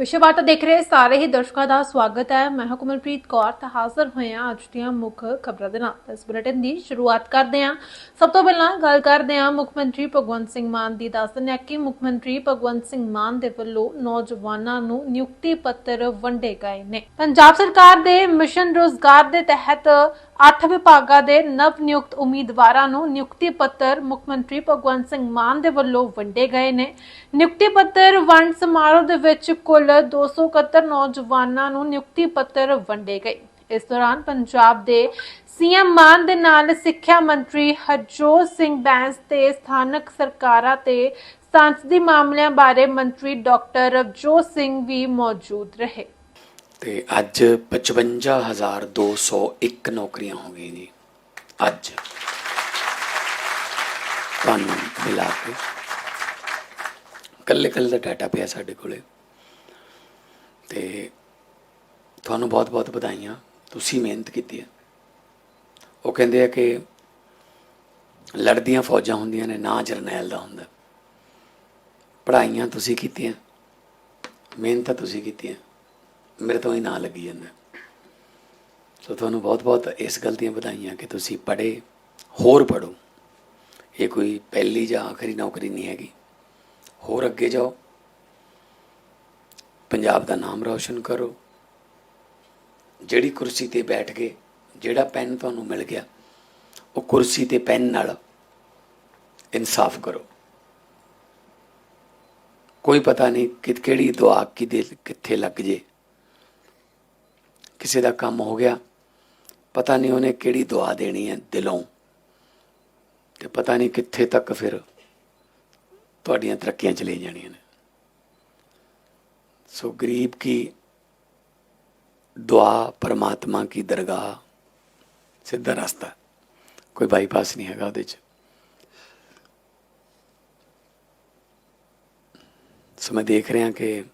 ਵਿਸ਼ਵਾਰਤਾ ਦੇਖ ਰਹੇ ਸਾਰੇ ਹੀ ਦਰਸ਼ਕਾਂ ਦਾ ਸਵਾਗਤ ਹੈ। ਮੈਂ ਹਾਂ ਕੌਰ ਤਾਂ ਹਾਜ਼ਰ ਹੋਏ ਹਾਂ ਅੱਜ ਦੀਆਂ ਮੁੱਖ ਖਬਰਾਂ ਦੇ ਨਾਲ। ਇਸ ਬੁਲੇਟਿਨ ਦੀ ਸ਼ੁਰੂਆਤ ਕਰਦੇ ਹਾਂ। ਸਭ ਤੋਂ ਪਹਿਲਾਂ ਗੱਲ ਕਰਦੇ ਹਾਂ ਮੁੱਖ ਮੰਤਰੀ ਭਗਵੰਤ ਸਿੰਘ ਮਾਨ ਦੀ। ਦੱਸ ਦਿੰਦੇ ਹਾਂ ਕਿ ਮੁੱਖ ਮੰਤਰੀ ਭਗਵੰਤ ਸਿੰਘ ਮਾਨ ਦੇ ਵੱਲੋਂ ਨੌਜਵਾਨਾਂ ਨੂੰ ਨਿਯੁਕਤੀ ਪੱਤਰ ਵੰਡੇ ਗਏ ਨੇ। ਪੰਜਾਬ ਸਰਕਾਰ ਦੇ ਮਿਸ਼ਨ ਰੋਜ਼ਗਾਰ ਦੇ ਤਹਿਤ 8 ਵਿਭਾਗਾਂ ਦੇ ਨਵ ਨਿਯੁਕਤ ਉਮੀਦਵਾਰਾਂ ਨੂੰ ਨਿਯੁਕਤੀ ਪੱਤਰ ਮੁੱਖ ਮੰਤਰੀ ਭਗਵੰਤ ਸਿੰਘ ਮਾਨ ਦੇ ਵੱਲੋਂ ਵੰਡੇ ਗਏ ਨੇ। ਨਿਯੁਕਤੀ ਪੱਤਰ ਵੰਡ ਸਮਾਰੋਹ ਦੇ ਵਿੱਚ ਕੁੱਲ 271 ਨੌਜਵਾਨਾਂ ਨੂੰ ਨਿਯੁਕਤੀ ਪੱਤਰ ਵੰਡੇ ਗਏ। ਇਸ ਦੌਰਾਨ ਪੰਜਾਬ ਦੇ ਸੀਐਮ ਮਾਨ ਦੇ ਨਾਲ ਸਿੱਖਿਆ ਮੰਤਰੀ ਹਰਜੋਤ ਸਿੰਘ ਬੈਂਸ ਤੇ ਸਥਾਨਕ ਸਰਕਾਰਾਂ ਤੇ ਸੰਸਦੀ ਮਾਮਲਿਆਂ ਬਾਰੇ ਮੰਤਰੀ ਡਾਕਟਰ ਰਵਜੋਤ ਸਿੰਘ ਵੀ ਮੌਜੂਦ ਰਹੇ। ਤੇ ਅੱਜ 55201 ਨੌਕਰੀਆਂ ਹੋ ਗਈਆਂ ਜੀ। ਅੱਜ। ਤੁਹਾਨੂੰ ਮਿਲਾ ਕੇ। ਕੱਲੇ ਕੱਲੇ ਦਾ ਡਾਟਾ ਪਿਆ ਸਾਡੇ ਕੋਲੇ। ਤੇ ਤੁਹਾਨੂੰ ਬਹੁਤ-ਬਹੁਤ ਵਧਾਈਆਂ। ਤੁਸੀਂ ਮਿਹਨਤ ਕੀਤੀ ਹੈ। ਉਹ ਕਹਿੰਦੇ ਆ ਕਿ ਲੜਦੀਆਂ ਫੌਜਾਂ ਹੁੰਦੀਆਂ ਨੇ, ਨਾ ਜਰਨੈਲ ਦਾ ਹੁੰਦਾ। ਪੜ੍ਹਾਈਆਂ ਤੁਸੀਂ ਕੀਤੀਆਂ। ਮਿਹਨਤ ਤੁਸੀਂ ਕੀਤੀਆਂ। ਮੇਰੇ ਤੋਂ ਹੀ ਨਾਂ ਲੱਗੀ ਜਾਂਦਾ। ਸੋ ਤੁਹਾਨੂੰ ਬਹੁਤ-ਬਹੁਤ ਇਸ ਗੱਲ ਦੀਆਂ ਵਧਾਈਆਂ ਕਿ ਤੁਸੀਂ ਪੜ੍ਹੇ, ਹੋਰ ਪੜੋ ਇਹ ਕੋਈ ਪਹਿਲੀ ਜਾਂ ਆਖਰੀ ਨੌਕਰੀ ਨਹੀਂ ਹੈਗੀ। ਹੋਰ ਅੱਗੇ ਜਾਓ। ਪੰਜਾਬ ਦਾ ਨਾਮ ਰੌਸ਼ਨ ਕਰੋ। ਜਿਹੜੀ ਕੁਰਸੀ ਤੇ ਬੈਠ ਕੇ ਜਿਹੜਾ ਪੈਨ ਤੁਹਾਨੂੰ ਮਿਲ ਗਿਆ, ਉਹ ਕੁਰਸੀ ਤੇ ਪੈਨ ਨਾਲ ਇਨਸਾਫ ਕਰੋ। ਕੋਈ ਪਤਾ ਨਹੀਂ ਕਿ ਕਿਹੜੀ ਦੁਆ ਕਿਦੇ ਕਿੱਥੇ ਲੱਗ ਜੇ। ਕਿਸੇ ਦਾ ਕੰਮ ਹੋ ਗਿਆ, ਪਤਾ ਨਹੀਂ ਉਹਨੇ ਕਿਹੜੀ ਦੁਆ ਦੇਣੀ ਹੈ ਦਿਲੋਂ। ਤੇ ਪਤਾ ਨਹੀਂ ਕਿੱਥੇ ਤੱਕ ਫਿਰ ਤੁਹਾਡੀਆਂ ਤਰੱਕੀਆਂ ਚਲੇ ਜਾਣੀਆਂ ਨੇ। ਸੋ ਗਰੀਬ ਕੀ ਦੁਆ ਪਰਮਾਤਮਾ ਕੀ ਦਰਗਾਹ, ਸਿੱਧਾ ਰਸਤਾ। ਕੋਈ ਬਾਈਪਾਸ ਨਹੀਂ ਹੈਗਾ ਉਹਦੇ ਚ। ਸੋ ਮੈਂ ਦੇਖ ਰਿਹਾ ਕਿ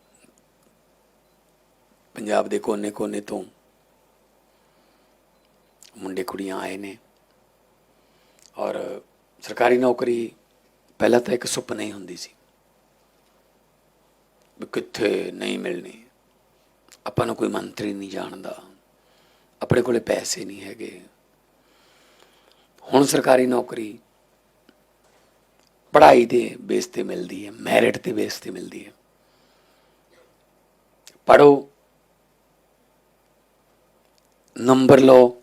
ਪੰਜਾਬ ਦੇ ਕੋਨੇ-ਕੋਨੇ ਤੋਂ ਮੁੰਡੇ ਕੁੜੀਆਂ ਆਏ ਨੇ। ਔਰ ਸਰਕਾਰੀ ਨੌਕਰੀ ਪਹਿਲਾਂ ਤਾਂ ਇੱਕ ਸੁਪਨਾ ਹੀ ਹੁੰਦੀ ਸੀ। ਵੀ ਕਿੱਥੇ ਨਹੀਂ ਮਿਲਣੀ। ਆਪਾਂ ਨੂੰ ਕੋਈ ਮੰਤਰੀ ਨਹੀਂ ਜਾਣਦਾ। ਆਪਣੇ ਕੋਲੇ ਪੈਸੇ ਨਹੀਂ ਹੈਗੇ। ਹੁਣ ਸਰਕਾਰੀ ਨੌਕਰੀ ਪੜ੍ਹਾਈ ਦੇ ਬੇਸ ਤੇ ਮਿਲਦੀ ਹੈ ਮੈਰਿਟ ਤੇ ਬੇਸ ਤੇ ਮਿਲਦੀ ਹੈ। ਪੜੋ ਨੰਬਰ ਲਓ।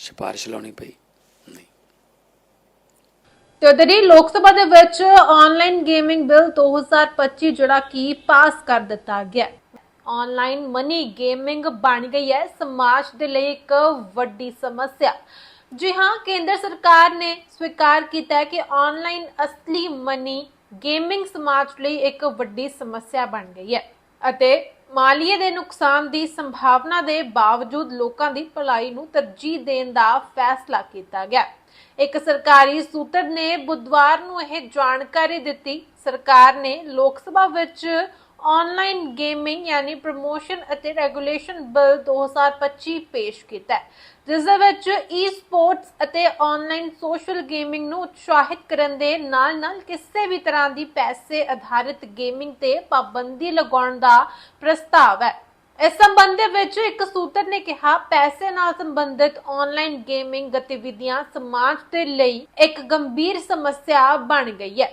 ਸਿਫਾਰਿਸ਼ ਲਾਉਣੀ ਪਈ। ਨਹੀਂ। ਤੇ ਉਧਰ ਲੋਕ ਸਭਾ ਦੇ ਵਿੱਚ ਆਨਲਾਈਨ ਗੇਮਿੰਗ ਬਿੱਲ 2025 ਜਿਹੜਾ ਕਿ ਪਾਸ ਕਰ ਦਿੱਤਾ ਗਿਆ। ਆਨਲਾਈਨ ਮਨੀ ਗੇਮਿੰਗ ਬਣ ਗਈ ਹੈ। ਸਮਾਜ ਦੇ ਲਈ ਇੱਕ ਵੱਡੀ ਸਮੱਸਿਆ। ਜੀ ਹਾਂ, ਕੇਂਦਰ ਸਰਕਾਰ ਨੇ ਸਵੀਕਾਰ ਕੀਤਾ ਹੈ ਕਿ ਆਨਲਾਈਨ ਅਸਲੀ ਮਨੀ ਗੇਮਿੰਗ ਸਮਾਜ ਲਈ ਇੱਕ ਵੱਡੀ ਸਮੱਸਿਆ ਬਣ ਗਈ ਹੈ। ਅਤੇ ਮਾਲੀਏ ਦੇ ਨੁਕਸਾਨ ਦੀ ਸੰਭਾਵਨਾ ਦੇ ਬਾਵਜੂਦ ਲੋਕਾਂ ਦੀ ਭਲਾਈ ਨੂੰ ਤਰਜੀਹ ਦੇਣ ਦਾ ਫੈਸਲਾ ਕੀਤਾ ਗਿਆ। ਇੱਕ ਸਰਕਾਰੀ ਸੂਤਰ ਨੇ ਬੁੱਧਵਾਰ ਨੂੰ ਇਹ ਜਾਣਕਾਰੀ ਦਿੱਤੀ। ਸਰਕਾਰ ਨੇ ਲੋਕ ਸਭਾ ਵਿੱਚ ਆਨਲਾਈਨ ਗੇਮਿੰਗ ਯਾਨੀ ਪ੍ਰੋਮੋਸ਼ਨ ਅਤੇ ਰੈਗੂਲੇਸ਼ਨ ਬਿੱਲ 2025 ਪੇਸ਼ ਕੀਤਾ ਹੈ, ਜਿਸ ਦੇ ਵਿੱਚ ਈ ਸਪੋਰਟਸ ਅਤੇ ਆਨਲਾਈਨ ਸੋਸ਼ਲ ਗੇਮਿੰਗ ਨੂੰ ਉਤਸ਼ਾਹਿਤ ਕਰਨ ਦੇ ਨਾਲ-ਨਾਲ ਕਿਸੇ ਵੀ ਤਰ੍ਹਾਂ ਦੀ ਪੈਸੇ ਆਧਾਰਿਤ ਗੇਮਿੰਗ ਤੇ ਪਾਬੰਦੀ ਲਗਾਉਣ ਦਾ ਪ੍ਰਸਤਾਵ ਹੈ। ਇਸ ਸੰਬੰਧ ਦੇ ਵਿੱਚ ਇੱਕ ਸੂਤਰ ਨੇ ਕਿਹਾ, ਪੈਸੇ ਨਾਲ ਸੰਬੰਧਿਤ ਆਨਲਾਈਨ ਗੇਮਿੰਗ ਗਤੀਵਿਧੀਆਂ ਸਮਾਜ ਦੇ ਲਈ ਇੱਕ ਗੰਭੀਰ ਸਮੱਸਿਆ ਬਣ ਗਈ ਹੈ।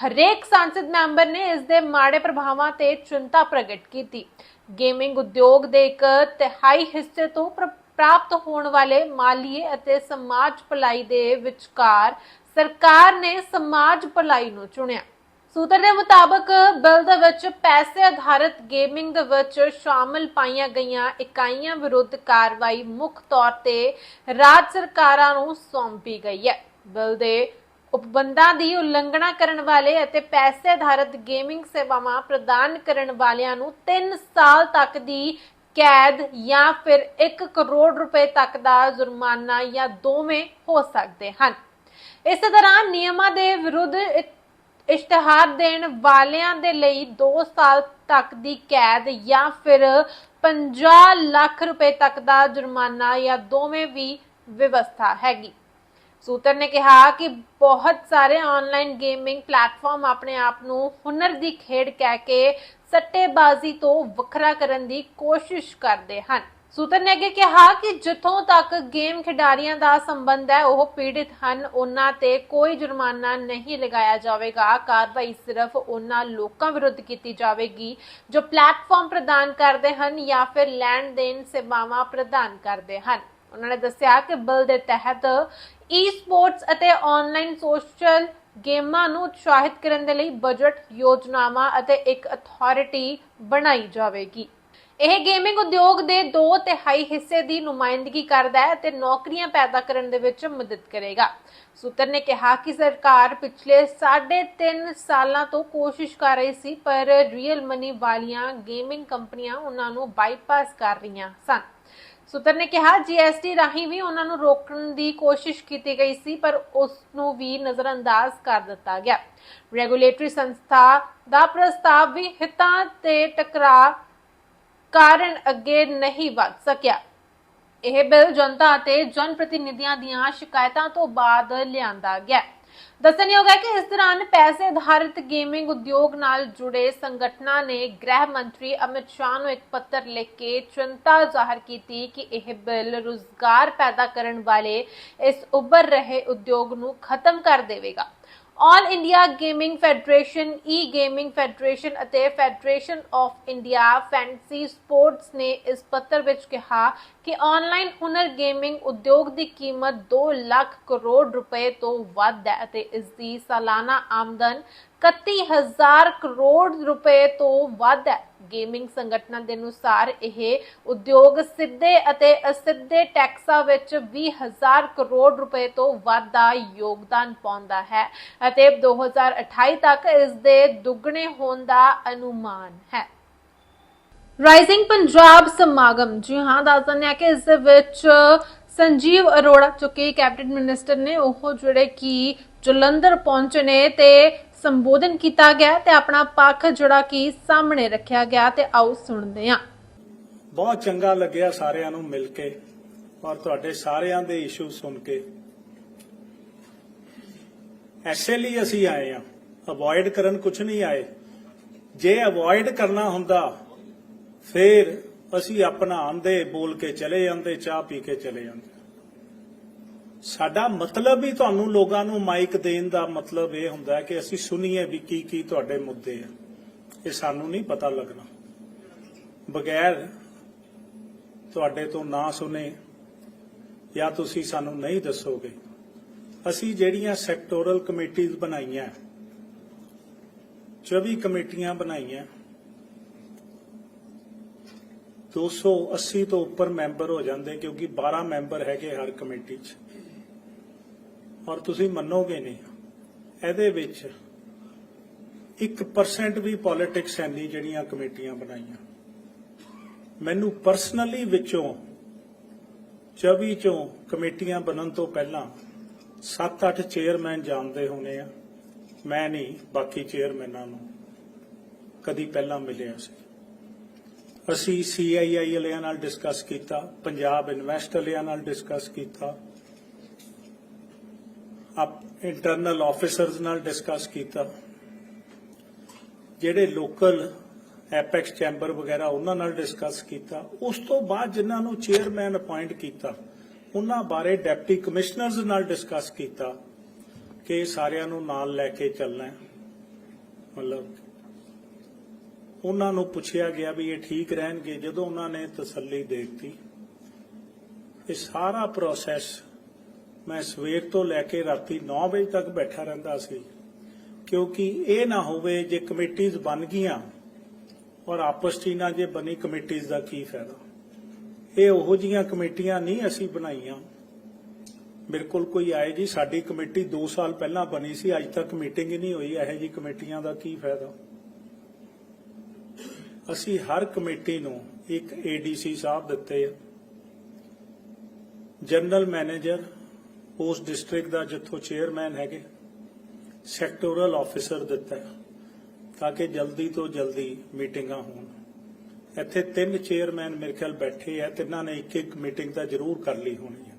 ਹਰੇਕ ਸੰਸਦ ਮੈਂਬਰ ਨੇ ਇਸ ਦੇ ਮਾੜੇ ਪ੍ਰਭਾਵਾਂ ਤੇ ਚਿੰਤਾ ਪ੍ਰਗਟ ਕੀਤੀ। ਗੇਮਿੰਗ ਉਦਯੋਗ ਦੇ ਇੱਕ ਤਿਹਾਈ ਹਿੱਸੇ ਤੋਂ ਪ੍ਰਾਪਤ ਹੋਣ ਵਾਲੇ ਮਾਲੀਏ ਅਤੇ ਸਮਾਜ ਭਲਾਈ ਦੇ ਵਿਚਕਾਰ ਸਰਕਾਰ ਨੇ ਸਮਾਜ ਭਲਾਈ ਨੂੰ ਚੁਣਿਆ। ਸੂਤਰ ਦੇ ਮੁਤਾਬਕ ਬਿੱਲ ਦੇ ਵਿੱਚ ਪੈਸੇ ਆਧਾਰਿਤ ਗੇਮਿੰਗ ਦੇ ਵਿੱਚ ਸ਼ਾਮਲ ਪਾਈਆਂ ਗਈਆਂ ਇਕਾਈਆਂ ਵਿਰੁੱਧ ਕਾਰਵਾਈ ਮੁੱਖ ਤੌਰ ਤੇ ਰਾਜ ਸਰਕਾਰਾਂ ਨੂੰ ਸੌਂਪੀ ਗਈ ਹੈ। ਬਿੱਲ ਦੇ ਉਪਬੰਧਾਂ ਦੀ ਉਲੰਘਣਾ ਕਰਨ ਵਾਲੇ ਅਤੇ ਪੈਸੇ ਆਧਾਰਿਤ ਗੇਮਿੰਗ ਸੇਵਾਵਾਂ ਪ੍ਰਦਾਨ ਕਰਨ ਵਾਲਿਆਂ ਨੂੰ 3 ਸਾਲ ਤੱਕ ਦੀ ਕੈਦ ਜਾਂ ਫਿਰ 1 ਕਰੋੜ ਰੁਪਏ ਤੱਕ ਦਾ ਜੁਰਮਾਨਾ ਜਾਂ ਦੋਵੇਂ ਹੋ ਸਕਦੇ ਹਨ। ਇਸੇ ਤਰ੍ਹਾਂ ਨਿਯਮਾਂ ਦੇ ਵਿਰੁੱਧ ਇਸ਼ਤਿਹਾਰ ਦੇਣ ਵਾਲਿਆਂ ਦੇ ਲਈ 2 ਸਾਲ ਤੱਕ ਦੀ ਕੈਦ ਜਾਂ ਫਿਰ 50 ਲੱਖ ਰੁਪਏ ਤੱਕ ਦਾ ਜੁਰਮਾਨਾ ਜਾਂ ਦੋਵੇਂ ਵੀ ਵਿਵਸਥਾ ਹੈਗੀ। ਸੂਤਰ ਨੇ ਕਿਹਾ ਕਿ ਬਹੁਤ ਸਾਰੇ ਆਨਲਾਈਨ ਗੇਮਿੰਗ ਪਲੇਟਫਾਰਮ ਆਪਣੇ ਆਪ ਨੂੰ ਹੁਨਰ ਦੀ ਖੇਡ ਕਹਿ ਕੇ ਸੱਟੇਬਾਜ਼ੀ ਤੋਂ ਵੱਖਰਾ ਕਰਨ ਦੀ ਕੋਸ਼ਿਸ਼ ਕਰਦੇ ਹਨ। ਸੂਤਰ ਨੇ ਅੱਗੇ ਕਿਹਾ ਕਿ ਜਿੱਥੋਂ ਤੱਕ ਗੇਮ ਖਿਡਾਰੀਆਂ ਦਾ ਸੰਬੰਧ ਹੈ, ਉਹ ਪੀੜਿਤ ਹਨ। ਉਹਨਾਂ ਤੇ ਕੋਈ ਜੁਰਮਾਨਾ ਨਹੀਂ ਲਗਾਇਆ ਜਾਵੇਗਾ। ਕਾਰਵਾਈ ਸਿਰਫ ਉਹਨਾਂ ਲੋਕਾਂ ਵਿਰੁੱਧ ਕੀਤੀ ਜਾਵੇਗੀ ਜੋ ਪਲੇਟਫਾਰਮ ਪ੍ਰਦਾਨ ਕਰਦੇ ਹਨ ਜਾਂ ਫਿਰ ਲੈਣ ਦੇਣ ਸੇਵਾਵਾਂ ਪ੍ਰਦਾਨ ਕਰਦੇ ਹਨ। ਉਹਨਾਂ ਨੇ ਦੱਸਿਆ ਕਿ ਬਿੱਲ ਦੇ ਤਹਿਤ ਈ-ਸਪੋਰਟਸ ਅਤੇ ਆਨਲਾਈਨ ਸੋਸ਼ਲ ਗੇਮਾਂ ਨੂੰ ਉਤਸ਼ਾਹਿਤ ਕਰਨ ਦੇ ਲਈ ਬਜਟ ਯੋਜਨਾਵਾਂ ਅਤੇ ਇੱਕ ਅਥਾਰਟੀ ਬਣਾਈ ਜਾਵੇਗੀ। ਇਹ ਗੇਮਿੰਗ ਉਦਯੋਗ ਦੇ 2 ਤਿਹਾਈ ਹਿੱਸੇ ਦੀ ਨੁਮਾਇੰਦਗੀ ਕਰਦਾ ਹੈ ਤੇ ਨੌਕਰੀਆਂ ਪੈਦਾ ਕਰਨ ਦੇ ਵਿੱਚ ਮਦਦ ਕਰੇਗਾ। ਸੂਤਰ ਨੇ ਕਿਹਾ ਕਿ ਸਰਕਾਰ ਪਿਛਲੇ 3.5 ਸਾਲਾਂ ਤੋਂ ਕੋਸ਼ਿਸ਼ ਕਰ ਰਹੀ ਸੀ, ਪਰ ਰੀਅਲ ਮਨੀ ਵਾਲੀਆਂ ਗੇਮਿੰਗ ਕੰਪਨੀਆਂ ਉਹਨਾਂ ਨੂੰ ਬਾਈਪਾਸ ਕਰ ਰਹੀਆਂ ਸਨ। ਸੂਤਰ ਨੇ ਕਿਹਾ ਜੀਐਸਟੀ ਰਾਹੀਂ ਵੀ ਉਹਨਾਂ ਨੂੰ ਰੋਕਣ ਦੀ ਕੋਸ਼ਿਸ਼ ਕੀਤੀ ਗਈ ਸੀ, ਪਰ ਉਸ ਨੂੰ ਵੀ ਨਜ਼ਰਅੰਦਾਜ਼ ਕਰ ਦਿੱਤਾ ਗਿਆ। ਰੈਗੂਲੇਟਰੀ ਸੰਸਥਾ ਦਾ ਪ੍ਰਸਤਾਵ ਵੀ ਹਿੱਤਾਂ ਤੇ ਟਕਰਾ ਕਾਰਨ ਅੱਗੇ ਨਹੀਂ ਵਧ ਸਕਿਆ। ਇਹ ਬਿੱਲ ਜਨਤਾ ਅਤੇ ਜਨ ਪ੍ਰਤੀਨਿਧੀਆਂ ਦੀਆਂ ਸ਼ਿਕਾਇਤਾਂ ਤੋਂ ਬਾਅਦ ਲਿਆਂਦਾ ਗਿਆ। ਦੱਸਣਯੋਗ ਹੈ ਕਿ ਇਸ ਦੌਰਾਨ ਪੈਸੇ ਆਧਾਰਿਤ ਗੇਮਿੰਗ ਉਦਯੋਗ ਨਾਲ ਜੁੜੇ ਸੰਗਠਨਾਂ ਨੇ ਗ੍ਰਹਿ ਮੰਤਰੀ ਅਮਿਤ ਸ਼ਾਹ ਨੂੰ ਇੱਕ ਪੱਤਰ ਲਿਖ ਕੇ ਚਿੰਤਾ ਜ਼ਾਹਰ ਕੀਤੀ ਕਿ ਇਹ ਬਿੱਲ ਰੁਜ਼ਗਾਰ ਪੈਦਾ ਕਰਨ ਵਾਲੇ ਇਸ ਉੱਭਰ ਰਹੇ ਉਦਯੋਗ ਨੂੰ ਖਤਮ ਕਰ ਦੇਵੇਗਾ। All India gaming federation e gaming federation ਅਤੇ federation of India fantasy sports ਨੇ ਇਸ ਪੱਤਰ ਵਿੱਚ ਕਿਹਾ ਕਿ ਆਨਲਾਈਨ ਹੁਨਰ ਗੇਮਿੰਗ ਉਦਯੋਗ ਦੀ ਕੀਮਤ 2 ਲੱਖ ਕਰੋੜ ਰੁਪਏ ਤੋਂ ਵੱਧ ਹੈ ਅਤੇ ਇਸ ਦੀ ਸਾਲਾਨਾ ਆਮਦਨ 31000 ਕਰੋੜ ਰੁਪਏ ਤੋਂ ਵੱਧ ਹੈ। ਗੇਮਿੰਗ ਸੰਗਠਨਾਂ ਦੇ ਅਨੁਸਾਰ ਇਹ ਉਦਯੋਗ ਸਿੱਧੇ ਅਤੇ ਅਸਿੱਧੇ ਟੈਕਸਾਂ ਵਿੱਚ 20000 ਕਰੋੜ ਰੁਪਏ ਤੋਂ ਵੱਧ ਦਾ ਯੋਗਦਾਨ ਪਾਉਂਦਾ ਹੈ ਅਤੇ 2028 ਤੱਕ ਇਸ ਦੇ ਦੁੱਗਣੇ ਹੋਣ ਦਾ ਅਨੁਮਾਨ ਹੈ। ਰਾਈਜ਼ਿੰਗ ਪੰਜਾਬ ਸਮਾਗਮ, ਜੀ ਹਾਂ, ਦੱਸ ਦਿੰਦੇ ਆ ਕਿ ਇਸ ਦੇ ਵਿੱਚ ਸੰਜੀਵ ਅਰੋੜਾ, ਜੋ ਕਿ ਕੈਬਨਿਟ ਮਿਨਿਸਟਰ ਨੇ, ਉਹ ਜਿਹੜੇ ਕਿ ਜਲੰਧਰ ਪਹੁੰਚੇ ਨੇ ਤੇ ਸੰਬੋਧਨ ਕੀਤਾ ਗਿਆ ਤੇ ਆਪਣਾ ਪੱਖ ਜਿਹੜਾ ਕਿ ਸਾਹਮਣੇ ਰੱਖਿਆ ਗਿਆ ਤੇ ਆਓ ਸੁਣਦੇ ਹਾਂ। ਬਹੁਤ ਚੰਗਾ ਲੱਗਿਆ ਸਾਰਿਆਂ ਨੂੰ ਮਿਲ ਕੇ ਔਰ ਤੁਹਾਡੇ ਸਾਰਿਆਂ ਦੇ ਇਸ਼ੂ ਸੁਣ ਕੇ। ਐਸੇ ਲਈ ਅਸੀਂ ਆਏ ਆ ਅਵੋਇਡ ਕਰਨ ਕੁਝ ਨਹੀਂ ਆਏ। ਜੇ ਅਵੋਇਡ ਕਰਨਾ ਹੁੰਦਾ, ਫੇਰ ਅਸੀਂ ਆਪਣਾ ਆਂਦੇ ਬੋਲ ਕੇ ਚਲੇ ਜਾਂਦੇ, ਚਾਹ ਪੀ ਕੇ ਚਲੇ ਜਾਂਦੇ। ਸਾਡਾ ਮਤਲਬ ਵੀ ਤੁਹਾਨੂੰ ਲੋਕਾਂ ਨੂੰ ਮਾਈਕ ਦੇਣ ਦਾ ਮਤਲਬ ਇਹ ਹੁੰਦਾ ਹੈ ਕਿ ਅਸੀਂ ਸੁਣੀਏ ਵੀ ਕੀ ਕੀ ਤੁਹਾਡੇ ਮੁੱਦੇ ਆ। ਇਹ ਸਾਨੂੰ ਨਹੀਂ ਪਤਾ ਲੱਗਣਾ। ਬਗੈਰ ਤੁਹਾਡੇ ਤੋਂ ਨਾ ਸੁਨੇ ਜਾਂ ਤੁਸੀਂ ਸਾਨੂੰ ਨਹੀਂ ਦੱਸੋਗੇ। ਅਸੀਂ ਜਿਹੜੀਆਂ ਸੈਕਟੋਰਲ ਕਮੇਟੀਆਂ ਬਣਾਈਆਂ 24 ਕਮੇਟੀਆਂ ਬਣਾਈਆਂ 280 ਤੋਂ ਉੱਪਰ ਮੈਂਬਰ ਹੋ ਜਾਂਦੇ ਕਿਉਂਕਿ 12 ਮੈਂਬਰ ਹੈਗੇ ਹਰ ਕਮੇਟੀ 'ਚ। ਔਰ ਤੁਸੀਂ ਮੰਨੋਗੇ ਨਹੀਂ। ਇਹਦੇ ਵਿੱਚ 1% ਵੀ ਪੋਲਿਟਿਕਸ ਹੈ ਨਹੀਂ ਜਿਹੜੀਆਂ ਕਮੇਟੀਆਂ ਬਣਾਈਆਂ। ਮੈਨੂੰ ਪਰਸਨਲੀ ਵਿੱਚੋਂ 24 ਚੋਂ ਕਮੇਟੀਆਂ ਬਣਨ ਤੋਂ ਪਹਿਲਾਂ 7-8 ਚੇਅਰਮੈਨ ਜਾਣਦੇ ਹੋਣੇ ਆ। ਮੈਂ ਨਹੀਂ, ਬਾਕੀ ਚੇਅਰਮੈਨਾਂ ਨੂੰ ਕਦੀ ਪਹਿਲਾਂ ਮਿਲਿਆ ਸੀ। ਅਸੀਂ ਸੀਆਈਆਈ ਵਾਲਿਆਂ ਨਾਲ ਡਿਸਕਸ ਕੀਤਾ, ਪੰਜਾਬ ਇਨਵੈਸਟ ਵਾਲਿਆਂ ਨਾਲ ਡਿਸਕਸ ਕੀਤਾ ਆਪ ਇੰਟਰਨਲ ਆਫੀਸਰਸ ਨਾਲ ਡਿਸਕਸ ਕੀਤਾ। ਜਿਹੜੇ ਲੋਕਲ ਐਪੈਕਸ ਚੈਂਬਰ ਵਗੈਰਾ ਉਹਨਾਂ ਨਾਲ ਡਿਸਕਸ ਕੀਤਾ। ਉਸ ਤੋਂ ਬਾਅਦ ਜਿਨ੍ਹਾਂ ਨੂੰ ਚੇਅਰਮੈਨ ਅਪਾਇੰਟ ਕੀਤਾ, ਉਹਨਾਂ ਬਾਰੇ ਡਿਪਟੀ ਕਮਿਸ਼ਨਰਸ ਨਾਲ ਡਿਸਕਸ ਕੀਤਾ ਕਿ ਇਹ ਸਾਰਿਆਂ ਨੂੰ ਨਾਲ ਲੈ ਕੇ ਚੱਲਣਾ ਹੈ। ਮਤਲਬ ਉਹਨਾਂ ਨੂੰ ਪੁੱਛਿਆ ਗਿਆ ਵੀ ਇਹ ਠੀਕ ਰਹਿਣਗੇ ਜਦੋਂ ਉਹਨਾਂ ਨੇ ਤਸੱਲੀ ਦੇ ਦਿੱਤੀ। ਇਹ ਸਾਰਾ ਪ੍ਰੋਸੈਸ ਮੈਂ ਸਵੇਰ ਤੋਂ ਲੈ ਕੇ ਰਾਤੀ 9 ਵਜੇ ਤੱਕ ਬੈਠਾ ਰਹਿੰਦਾ ਸੀ। ਕਿਉਂਕਿ ਇਹ ਨਾ ਹੋਵੇ ਜੇ ਕਮੇਟੀਆਂ ਬਣ ਗਈਆਂ ਔਰ ਆਪਸ 'ਚ ਹੀ ਨਾ ਜੇ ਬਣੀ ਕਮੇਟੀਆਂ ਦਾ ਕੀ ਫਾਇਦਾ। ਇਹ ਉਹੋ ਜੀਆਂ ਕਮੇਟੀਆਂ ਨਹੀਂ ਅਸੀਂ ਬਣਾਈਆਂ। ਬਿਲਕੁਲ ਕੋਈ ਆਏ ਜੀ, ਸਾਡੀ ਕਮੇਟੀ 2 ਸਾਲ ਪਹਿਲਾਂ ਬਣੀ ਸੀ, ਅੱਜ ਤੱਕ ਮੀਟਿੰਗ ਹੀ ਨਹੀਂ ਹੋਈ, ਇਹੋ ਜੀ ਕਮੇਟੀਆਂ ਦਾ ਕੀ ਫਾਇਦਾ। ਅਸੀਂ ਹਰ ਕਮੇਟੀ ਨੂੰ ਇੱਕ ਏਡੀਸੀ ਸਾਹਿਬ ਦਿੱਤੇ ਆ। ਜਨਰਲ ਮੈਨੇਜਰ ਉਸ ਡਿਸਟ੍ਰਿਕਟ ਦਾ ਜਿੱਥੋਂ ਚੇਅਰਮੈਨ ਹੈਗੇ, ਸੈਕਟੋਰਲ ਆਫੀਸਰ ਦਿੱਤਾ ਤਾਂ ਕਿ ਜਲਦੀ ਤੋਂ ਜਲਦੀ ਮੀਟਿੰਗਾਂ ਹੋਣ। ਇੱਥੇ ਤਿੰਨ ਚੇਅਰਮੈਨ ਮੇਰੇ ਖਿਆਲ ਬੈਠੇ ਆ ਤਿੰਨਾਂ ਨੇ ਇੱਕ ਇੱਕ ਮੀਟਿੰਗ ਤਾਂ ਜ਼ਰੂਰ ਕਰ ਲਈ ਹੋਣੀ ਹੈ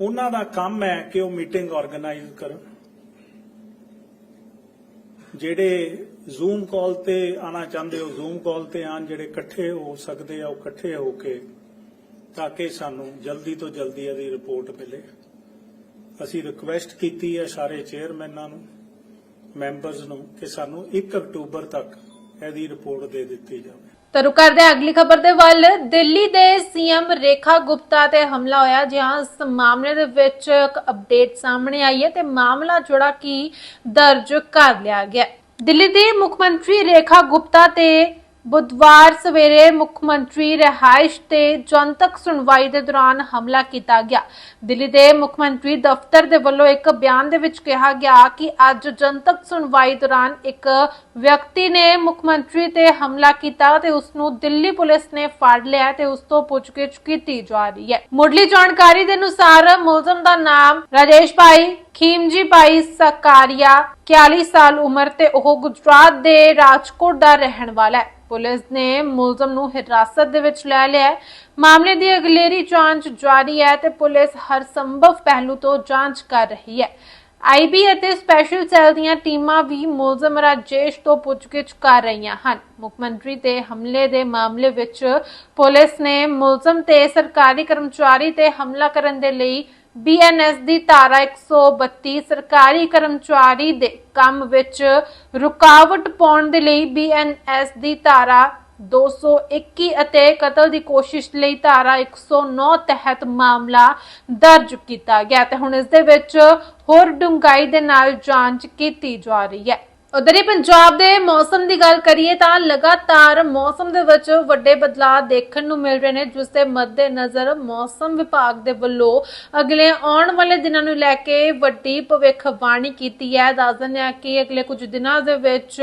ਉਹਨਾਂ ਦਾ ਕੰਮ ਹੈ ਕਿ ਉਹ ਮੀਟਿੰਗ ਆਰਗੇਨਾਈਜ਼ ਕਰਨ। ਜਿਹੜੇ ਜ਼ੂਮ ਕਾਲ ਤੇ ਆਣਾ ਚਾਹੁੰਦੇ ਹੋ ਜ਼ੂਮ ਕਾਲ ਤੇ ਆਣ ਜਿਹੜੇ ਇਕੱਠੇ ਹੋ ਸਕਦੇ ਆ, ਉਹ ਇਕੱਠੇ ਹੋ ਕੇ ਤਾਂ ਕਿ ਸਾਨੂੰ ਜਲਦੀ ਤੋਂ ਜਲਦੀ ਇਹਦੀ ਰਿਪੋਰਟ ਮਿਲੇ। ਅਸੀਂ ਰਿਕੁਐਸਟ ਕੀਤੀ ਹੈ ਸਾਰੇ ਚੇਅਰਮੈਨਾਂ ਨੂੰ ਮੈਂਬਰਸ ਨੂੰ ਕਿ ਸਾਨੂੰ 1 ਅਕਤੂਬਰ ਤੱਕ ਇਹਦੀ ਰਿਪੋਰਟ ਦੇ ਦਿੱਤੀ ਜਾਵੇ। ਤਰੂ ਕਰਦੇ ਅਗਲੀ ਖਬਰ ਦੇ ਵੱਲ। ਦਿੱਲੀ ਦੇ ਸੀਐਮ ਰੇਖਾ ਗੁਪਤਾ ਤੇ ਹਮਲਾ ਹੋਇਆ, ਜਿਹਾਂ ਇਸ ਮਾਮਲੇ ਦੇ ਵਿੱਚ ਇੱਕ ਅਪਡੇਟ ਸਾਹਮਣੇ ਆਈ ਹੈ ਤੇ ਮਾਮਲਾ ਜਿਹੜਾ ਕਿ ਦਰਜ ਕਰ ਲਿਆ ਗਿਆ। ਦਿੱਲੀ ਦੇ ਮੁੱਖ ਮੰਤਰੀ ਰੇਖਾ ਗੁਪਤਾ ਤੇ ਬੁੱਧਵਾਰ ਸਵੇਰੇ ਮੁੱਖ ਮੰਤਰੀ ਰਿਹਾਇਸ਼ ਤੇ ਜਨਤਕ ਸੁਣਵਾਈ ਦੇ ਦੌਰਾਨ ਹਮਲਾ ਕੀਤਾ ਗਿਆ। ਦਿੱਲੀ ਦੇ ਮੁੱਖ ਮੰਤਰੀ ਦਫ਼ਤਰ ਦੇ ਵੱਲੋਂ ਇੱਕ ਬਿਆਨ ਦੇ ਵਿੱਚ ਕਿਹਾ ਗਿਆ ਕਿ ਅੱਜ ਜਨਤਕ ਸੁਣਵਾਈ ਦੌਰਾਨ ਇੱਕ ਵਿਅਕਤੀ ਨੇ ਮੁੱਖ ਮੰਤਰੀ ਤੇ ਹਮਲਾ ਕੀਤਾ ਤੇ ਉਸ ਨੂੰ ਦਿੱਲੀ ਪੁਲਿਸ ਨੇ ਫੜ ਲਿਆ ਤੇ ਉਸ ਤੋਂ ਪੁੱਛਗਿੱਛ ਕੀਤੀ ਜਾ ਰਹੀ ਹੈ। ਮੁੱਢਲੀ ਜਾਣਕਾਰੀ ਦੇ ਅਨੁਸਾਰ ਮੁਲਜ਼ਮ ਦਾ ਨਾਮ ਰਾਜੇਸ਼ ਭਾਈ, ਖੀਮਜੀ ਭਾਈ ਸਕਾਰੀਆ 41 ਸਾਲ ਉਮਰ ਤੇ ਉਹ ਗੁਜਰਾਤ ਦੇ ਰਾਜਕੋਟ ਦਾ ਰਹਿਣ ਵਾਲਾ ਹੈ। ਪੁਲਿਸ ਨੇ ਮੁਲਜ਼ਮ ਨੂੰ ਹਿਰਾਸਤ ਦੇ ਵਿੱਚ ਲੈ ਲਿਆ ਹੈ। ਮਾਮਲੇ ਦੀ ਅਗਲੇਰੀ ਜਾਂਚ ਜਾਰੀ ਹੈ ਤੇ ਪੁਲਿਸ ਹਰ ਸੰਭਵ ਪਹਿਲੂ ਤੋਂ ਜਾਂਚ ਕਰ ਰਹੀ ਹੈ। ਆਈਬੀ ਅਤੇ ਸਪੈਸ਼ਲ ਸੈੱਲ ਦੀਆਂ ਟੀਮਾਂ ਵੀ ਮੁਲਜ਼ਮ ਰਾਜੇਸ਼ ਤੋਂ ਪੁੱਛਗਿੱਛ ਕਰ ਰਹੀਆਂ ਹਨ। ਮੁੱਖ ਮੰਤਰੀ ਤੇ ਹਮਲੇ ਦੇ ਮਾਮਲੇ ਵਿੱਚ ਪੁਲਿਸ ਨੇ ਮੁਲਜ਼ਮ ਤੇ ਸਰਕਾਰੀ ਕਰਮਚਾਰੀ ਤੇ ਹਮਲਾ ਕਰਨ ਦੇ ਲਈ ਬੀਐਨਐਸ ਦੀ ਧਾਰਾ 132 ਸਰਕਾਰੀ ਕਰਮਚਾਰੀ ਦੇ ਕੰਮ ਵਿੱਚ ਰੁਕਾਵਟ ਪਾਉਣ ਦੇ ਲਈ ਬੀਐਨਐਸ ਦੀ ਧਾਰਾ 221 ਅਤੇ ਕਤਲ ਦੀ ਕੋਸ਼ਿਸ਼ ਲਈ ਧਾਰਾ 109 ਤਹਿਤ ਮਾਮਲਾ ਦਰਜ ਕੀਤਾ ਗਿਆ ਤੇ ਹੁਣ ਇਸ ਦੇ ਵਿੱਚ ਹੋਰ ਡੂੰਘਾਈ ਦੇ ਨਾਲ ਜਾਂਚ ਕੀਤੀ ਜਾ ਰਹੀ ਹੈ। ਉਧਰ ਹੀ ਪੰਜਾਬ ਦੇ ਮੌਸਮ ਦੀ ਗੱਲ ਕਰੀਏ ਤਾਂ ਲਗਾਤਾਰ ਮੌਸਮ ਦੇ ਵਿੱਚ ਵੱਡੇ ਬਦਲਾਅ ਦੇਖਣ ਨੂੰ ਮਿਲ ਰਹੇ ਨੇ, ਜਿਸ ਦੇ ਮੱਦੇਨਜ਼ਰ ਮੌਸਮ ਵਿਭਾਗ ਦੇ ਵੱਲੋਂ ਅਗਲੇ ਆਉਣ ਵਾਲੇ ਦਿਨਾਂ ਨੂੰ ਲੈ ਕੇ ਵੱਡੀ ਭਵਿੱਖਬਾਣੀ ਕੀਤੀ ਹੈ ਦੱਸ ਦਿੰਦੇ ਹਾਂ ਕਿ ਅਗਲੇ ਕੁਝ ਦਿਨਾਂ ਦੇ ਵਿੱਚ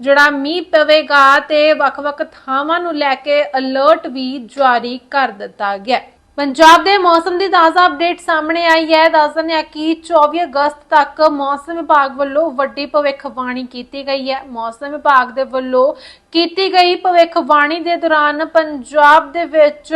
ਜਿਹੜਾ ਮੀਂਹ ਪਵੇਗਾ ਤੇ ਵੱਖ-ਵੱਖ ਥਾਵਾਂ ਨੂੰ ਲੈ ਕੇ ਅਲਰਟ ਵੀ ਜਾਰੀ ਕਰ ਦਿੱਤਾ ਗਿਆ ਹੈ। ਪੰਜਾਬ ਦੇ ਮੌਸਮ ਦੀ ਤਾਜ਼ਾ ਅਪਡੇਟ ਸਾਹਮਣੇ ਆਈ ਹੈ। ਦੱਸ ਦਿੰਦੇ ਹਾਂ ਕਿ 24 ਅਗਸਤ ਤੱਕ ਮੌਸਮ ਵਿਭਾਗ ਵੱਲੋਂ ਵੱਡੀ ਭਵਿੱਖਬਾਣੀ ਕੀਤੀ ਗਈ ਹੈ। ਮੌਸਮ ਵਿਭਾਗ ਦੇ ਵੱਲੋਂ ਕੀਤੀ ਗਈ ਭਵਿੱਖਬਾਣੀ ਦੇ ਦੌਰਾਨ ਪੰਜਾਬ ਦੇ ਵਿੱਚ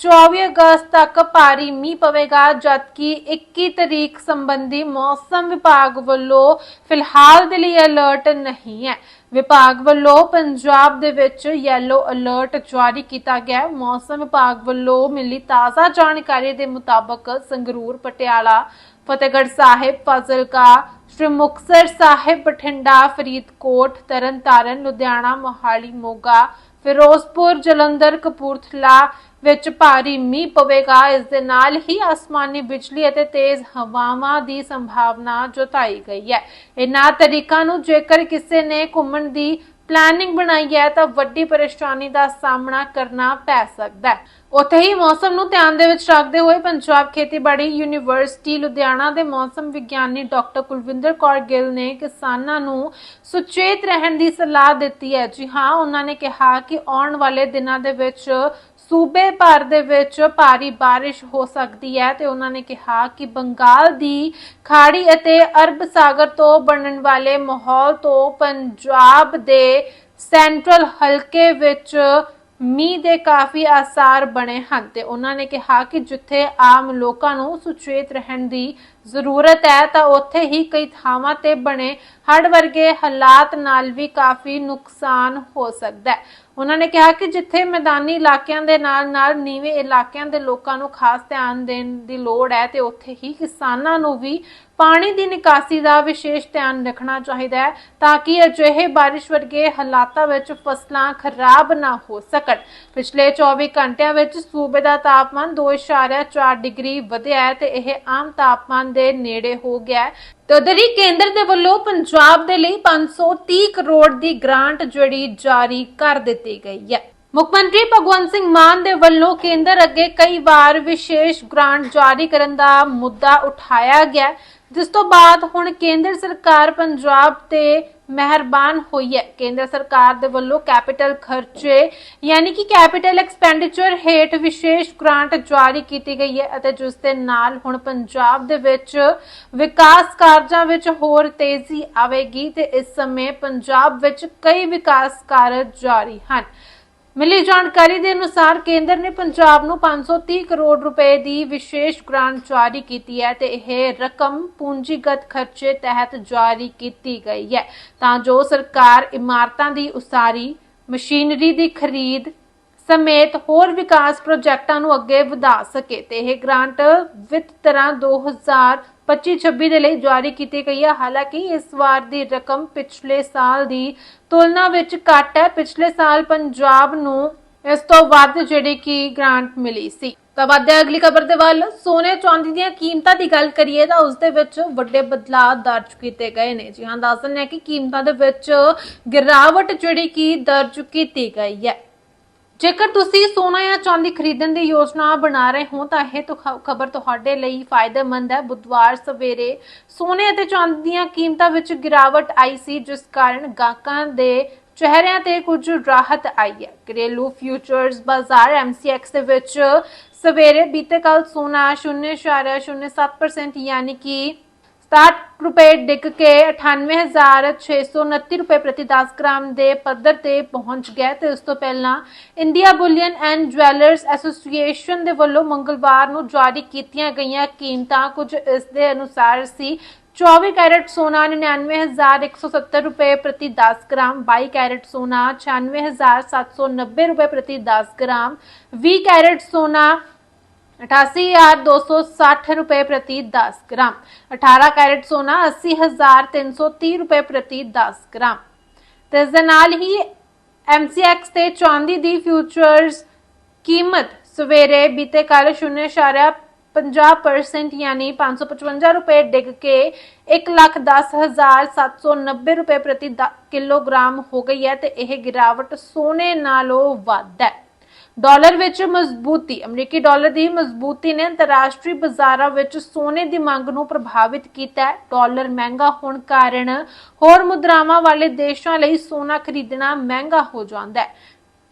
24 ਅਗਸਤ ਤੱਕ ਭਾਰੀ ਮੀਂਹ ਪਵੇਗਾ, ਜਦਕਿ 21 ਤਰੀਕ ਸੰਬੰਧੀ ਮੌਸਮ ਵਿਭਾਗ ਵੱਲੋਂ ਫਿਲਹਾਲ ਦੇ ਲਈ ਅਲਰਟ ਨਹੀਂ ਹੈ। ਵਿਭਾਗ ਵੱਲੋਂ ਪੰਜਾਬ ਦੇ ਵਿੱਚ ਯੈਲੋ ਅਲਰਟ ਜਾਰੀ ਕੀਤਾ ਗਿਆ। ਹੈ ਮੌਸਮ ਵਿਭਾਗ ਵੱਲੋਂ ਮਿਲੀ ਤਾਜ਼ਾ ਜਾਣਕਾਰੀ ਦੇ ਮੁਤਾਬਕ ਸੰਗਰੂਰ, ਪਟਿਆਲਾ, ਫਤਿਹਗੜ੍ਹ ਸਾਹਿਬ, ਫਾਜ਼ਿਲਕਾ ਸ਼੍ਰੀ ਮੁਕਤਸਰ ਸਾਹਿਬ, ਬਠਿੰਡਾ, ਫਰੀਦਕੋਟ, ਤਰਨਤਾਰਨ, ਲੁਧਿਆਣਾ, ਮੋਹਾਲੀ, ਮੋਗਾ ਫਿਰੋਜ਼ਪੁਰ ਜਲੰਧਰ ਕਪੂਰਥਲਾ ਵਿੱਚ ਭਾਰੀ ਮੀਂਹ ਪਵੇਗਾ। ਇਸ ਦੇ ਨਾਲ ਹੀ ਆਸਮਾਨੀ ਬਿਜਲੀ ਅਤੇ ਤੇਜ਼ ਹਵਾਵਾਂ ਦੀ ਸੰਭਾਵਨਾ ਜਤਾਈ ਗਈ ਹੈ। ਇਹਨਾਂ ਤਰੀਕਾਂ ਨੂੰ ਜੇਕਰ ਕਿਸੇ ਨੇ ਘੁੰਮਣ ਦੀ ਪਲੈਨਿੰਗ ਬਣਾਈ ਹੈ ਤਾਂ ਵੱਡੀ ਪਰੇਸ਼ਾਨੀ ਦਾ ਸਾਹਮਣਾ ਕਰਨਾ ਪੈ ਸਕਦਾ ਹੈ। ਉੱਥੇ ਹੀ ਮੌਸਮ ਨੂੰ ਧਿਆਨ ਦੇ ਵਿੱਚ ਰੱਖਦੇ ਹੋਏ ਪੰਜਾਬ ਖੇਤੀਬਾੜੀ ਯੂਨੀਵਰਸਿਟੀ ਲੁਧਿਆਣਾ ਦੇ ਮੌਸਮ ਵਿਗਿਆਨੀ ਡਾਕਟਰ ਕੁਲਵਿੰਦਰ ਕੌਰ ਗਿੱਲ ਨੇ ਕਿਸਾਨਾਂ ਨੂੰ ਸੁਚੇਤ ਰਹਿਣ ਦੀ ਸਲਾਹ ਦਿੱਤੀ ਹੈ। ਜੀ ਹਾਂ, ਉਹਨਾਂ ਨੇ ਕਿਹਾ ਕਿ ਆਉਣ ਵਾਲੇ ਦਿਨਾਂ ਦੇ ਵਿੱਚ ਸੂਬੇ ਭਰ ਦੇ ਵਿੱਚ ਭਾਰੀ ਬਾਰਿਸ਼ ਹੋ ਸਕਦੀ ਹੈ ਤੇ ਉਹਨਾਂ ਨੇ ਕਿਹਾ ਕਿ ਬੰਗਾਲ ਦੀ ਖਾੜੀ ਅਤੇ ਅਰਬ ਸਾਗਰ ਤੋਂ ਬਣਨ ਵਾਲੇ ਮਾਹੌਲ ਤੋਂ ਪੰਜਾਬ ਦੇ ਸੈਂਟਰਲ ਹਲਕੇ ਵਿੱਚ ਮੀਂਹ ਦੇ ਕਾਫੀ ਆਸਾਰ ਬਣੇ ਹਨ ਤੇ ਉਹਨਾਂ ਨੇ ਕਿਹਾ ਕਿ ਜਿੱਥੇ ਆਮ ਲੋਕਾਂ ਨੂੰ ਸੁਚੇਤ ਰਹਿਣ ਦੀ ਜ਼ਰੂਰਤ ਹੈ ਤਾਂ ਉੱਥੇ ਹੀ ਕਈ ਥਾਵਾਂ ਤੇ ਬਣੇ ਹੜ ਵਰਗੇ ਹਾਲਾਤ ਨਾਲ ਵੀ ਕਾਫੀ ਨੁਕਸਾਨ ਹੋ ਸਕਦਾ ਹੈ। ਉਹਨਾਂ ਨੇ ਕਿਹਾ ਕਿ ਜਿੱਥੇ ਮੈਦਾਨੀ ਇਲਾਕਿਆਂ ਦੇ ਨਾਲ-ਨਾਲ ਨੀਵੇਂ ਇਲਾਕਿਆਂ ਦੇ ਲੋਕਾਂ ਨੂੰ ਖਾਸ ਧਿਆਨ ਦੇਣ ਦੀ ਲੋੜ ਹੈ ਤੇ ਉੱਥੇ ਹੀ ਕਿਸਾਨਾਂ ਨੂੰ ਵੀ ਪਾਣੀ ਦੀ ਨਿਕਾਸੀ ਦਾ ਵਿਸ਼ੇਸ਼ ਧਿਆਨ ਰੱਖਣਾ ਚਾਹੀਦਾ ਹੈ ਤਾਂ ਕਿ ਅਜਿਹੇ ਬਾਰਿਸ਼ ਵਰਗੇ ਹਾਲਾਤਾਂ ਵਿੱਚ ਫਸਲਾਂ ਖਰਾਬ ਨਾ ਹੋ ਸਕਣ। ਪਿਛਲੇ 24 ਘੰਟਿਆਂ ਵਿੱਚ ਸੂਬੇ ਦਾ ਤਾਪਮਾਨ 2.4 ਡਿਗਰੀ ਵਧਿਆ ਹੈ ਤੇ ਇਹ ਆਮ ਤਾਪਮਾਨ ਦੇ ਨੇੜੇ ਹੋ ਗਿਆ ਹੈ। ਤੇ ਕੇਂਦਰ ਦੇ ਵੱਲੋਂ ਪੰਜਾਬ ਦੇ ਲਈ 530 ਕਰੋੜ ਦੀ ਗ੍ਰਾਂਟ ਜਿਹੜੀ ਜਾਰੀ ਕਰ ਦਿੱਤੀ ਗਈ ਹੈ। ਮੁੱਖ ਮੰਤਰੀ ਭਗਵੰਤ ਸਿੰਘ ਮਾਨ ਦੇ ਵੱਲੋਂ ਕੇਂਦਰ ਅੱਗੇ ਕਈ ਵਾਰ ਵਿਸ਼ੇਸ਼ ਗ੍ਰਾਂਟ ਜਾਰੀ ਕਰਨ ਦਾ ਮੁੱਦਾ ਉਠਾਇਆ ਗਿਆ ਜਿਸ ਤੋਂ ਬਾਅਦ ਹੁਣ ਕੇਂਦਰ ਸਰਕਾਰ ਪੰਜਾਬ ਤੇ ਮਿਹਰਬਾਨ ਹੋਈ ਹੈ। ਕੇਂਦਰ ਸਰਕਾਰ ਦੇ ਵੱਲੋਂ ਕੈਪੀਟਲ ਖਰਚੇ, ਯਾਨੀ ਕਿ ਕੈਪੀਟਲ ਐਕਸਪੈਂਡੀਚਰ ਹੇਠ ਵਿਸ਼ੇਸ਼ ਗ੍ਰਾਂਟ ਜਾਰੀ ਕੀਤੀ ਗਈ ਹੈ ਅਤੇ ਜਿਸ ਦੇ ਨਾਲ ਹੁਣ ਪੰਜਾਬ ਦੇ ਵਿੱਚ ਵਿਕਾਸ ਕਾਰਜਾਂ ਵਿੱਚ ਹੋਰ ਤੇਜ਼ੀ ਆਵੇਗੀ ਤੇ ਇਸ ਸਮੇਂ ਪੰਜਾਬ ਵਿੱਚ ਕਈ ਵਿਕਾਸ ਕਾਰਜ ਜਾਰੀ ਹਨ। ਮਿਲੀ ਜਾਣਕਾਰੀ ਦੇ ਅਨੁਸਾਰ ਕੇਂਦਰ ਨੇ ਪੰਜਾਬ ਨੂੰ 530 ਕਰੋੜ ਰੁਪਏ ਦੀ ਵਿਸ਼ੇਸ਼ ਗ੍ਰਾਂਟ ਜਾਰੀ ਕੀਤੀ ਹੈ ਤੇ ਇਹ ਰਕਮ ਪੂੰਜੀਗਤ ਖਰਚੇ ਤਹਿਤ ਜਾਰੀ ਕੀਤੀ ਗਈ ਹੈ। ਤਾਂ ਜੋ ਸਰਕਾਰ ਇਮਾਰਤਾਂ ਦੀ ਉਸਾਰੀ, ਮਸ਼ੀਨਰੀ ਦੀ ਖਰੀਦ ਸਮੇਤ ਹੋਰ ਵਿਕਾਸ ਪ੍ਰੋਜੈਕਟਾਂ ਨੂੰ ਅੱਗੇ ਵਧਾ ਸਕੇ ਤੇ ਇਹ ਗ੍ਰਾਂਟ ਵਿੱਤ ਤਰ੍ਹਾਂ 2025-26 ਦੇ ਲਈ ਜਾਰੀ ਕੀਤੀ ਗਈ ਹੈ ਹਾਲਾਂਕਿ ਇਸ ਵਾਰ ਦੀ ਰਕਮ ਪਿਛਲੇ ਸਾਲ ਦੀ ਤੁਲਨਾ ਵਿੱਚ ਘੱਟ ਹੈ। ਪਿਛਲੇ ਸਾਲ ਪੰਜਾਬ ਨੂੰ ਇਸ ਤੋਂ ਵੱਧ ਜਿਹੜੀ ਕਿ ਗ੍ਰਾਂਟ ਮਿਲੀ ਸੀ। ਤਾਂ ਵੱਧਦੇ ਅਗਲੀ ਖਬਰ ਦੇ ਵੱਲ। ਸੋਨੇ ਚਾਂਦੀ ਦੀਆਂ ਕੀਮਤਾਂ ਦੀ ਗੱਲ ਕਰੀਏ ਤਾਂ ਉਸ ਦੇ ਵਿੱਚ ਵੱਡੇ ਬਦਲਾਅ ਦਰਜ ਕੀਤੇ ਗਏ ਨੇ। ਜੀ ਹਾਂ, ਦੱਸ ਦਿੰਦੇ ਹਾਂ ਕਿ ਕੀਮਤਾਂ ਦੇ ਵਿੱਚ ਗਿਰਾਵਟ ਜਿਹੜੀ ਕਿ ਦਰਜ ਕੀਤੀ ਗਈ ਹੈ। ਜੇਕਰ ਤੁਸੀਂ ਸੋਨਾ ਜਾਂ ਚਾਂਦੀ ਖਰੀਦਣ ਦੀ ਯੋਜਨਾ ਬਣਾ ਰਹੇ ਹੋ, ਤਾਂ ਇਹ ਖਬਰ ਤੁਹਾਡੇ ਲਈ ਫਾਇਦੇਮੰਦ ਹੈ। ਬੁੱਧਵਾਰ ਸਵੇਰੇ ਸੋਨੇ ਅਤੇ ਚਾਂਦੀ ਦੀਆਂ ਕੀਮਤਾਂ ਵਿੱਚ ਗਿਰਾਵਟ ਆਈ ਸੀ, ਜਿਸ ਕਾਰਨ ਗਾਹਕਾਂ ਦੇ ਚਿਹਰਿਆਂ ਤੇ ਕੁਝ ਰਾਹਤ ਆਈ ਹੈ। ਘਰੇਲੂ ਫਿਊਚਰਸ ਬਾਜ਼ਾਰ MCX ਦੇ ਵਿੱਚ ਸਵੇਰੇ ਬੀਤੇ ਕੱਲ ਸੋਨਾ 0.07% ਯਾਨੀ ਕਿ 60 ਰੁਪਏ ਡਿੱਗ ਕੇ 98629 ਰੁਪਏ ਪ੍ਰਤੀ 10 ਗ੍ਰਾਮ ਦੇ ਪੱਧਰ ਤੇ ਪਹੁੰਚ ਗਿਆ ਤੇ ਉਸ ਤੋਂ ਪਹਿਲਾਂ India bullion and jewellers association ਦੇ ਵੱਲੋਂ ਮੰਗਲਵਾਰ ਨੂੰ ਜਾਰੀ ਕੀਤੀਆਂ ਗਈਆਂ ਕੀਮਤਾਂ ਕੁਝ ਇਸ ਦੇ ਅਨੁਸਾਰ ਸੀ। 24 ਕੈਰਟ ਸੋਨਾ 99170 ਰੁਪਏ ਪ੍ਰਤੀ 10 ਗ੍ਰਾਮ 22 ਕੈਰਟ ਸੋਨਾ 96790 ਰੁਪਏ ਪ੍ਰਤੀ 10 ਗ੍ਰਾਮ 20 ਕੈਰਟ ਸੋਨਾ 88260 ਰੁਪਏ ਪ੍ਰਤੀ 10 ਗ੍ਰਾਮ। 18 ਕੈਰਟ ਸੋਨਾ 80330 ਰੁਪਏ ਪ੍ਰਤੀ 10 ਗ੍ਰਾਮ। ਤੇ ਇਸ ਦੇ ਨਾਲ ਹੀ MCX ਤੇ ਚਾਂਦੀ ਦੀ ਫਿਊਚਰਸ ਕੀਮਤ ਸਵੇਰੇ ਬੀਤੇ ਕੱਲ 0.50% ਯਾਨੀ 555 ਰੁਪਏ ਡਿੱਗ ਕੇ 110790 ਰੁਪਏ ਪ੍ਰਤੀ ਕਿਲੋਗ੍ਰਾਮ ਹੋ ਗਈ ਹੈ ਤੇ ਇਹ ਗਿਰਾਵਟ ਸੋਨੇ ਨਾਲੋਂ ਵੱਧ ਹੈ। ਡਾਲਰ ਵਿੱਚ ਮਜ਼ਬੂਤੀ, ਅਮਰੀਕੀ ਡਾਲਰ ਦੀ ਮਜ਼ਬੂਤੀ ਨੇ ਅੰਤਰਰਾਸ਼ਟਰੀ ਬਾਜ਼ਾਰਾਂ ਵਿੱਚ ਸੋਨੇ ਦੀ ਮੰਗ ਨੂੰ ਪ੍ਰਭਾਵਿਤ ਕੀਤਾ ਹੈ। ਡਾਲਰ ਮਹਿੰਗਾ ਹੋਣ ਕਾਰਨ ਹੋਰ ਮੁਦਰਾਵਾਂ ਵਾਲੇ ਦੇਸ਼ਾਂ ਲਈ ਸੋਨਾ ਖਰੀਦਣਾ ਮਹਿੰਗਾ ਹੋ ਜਾਂਦਾ ਹੈ।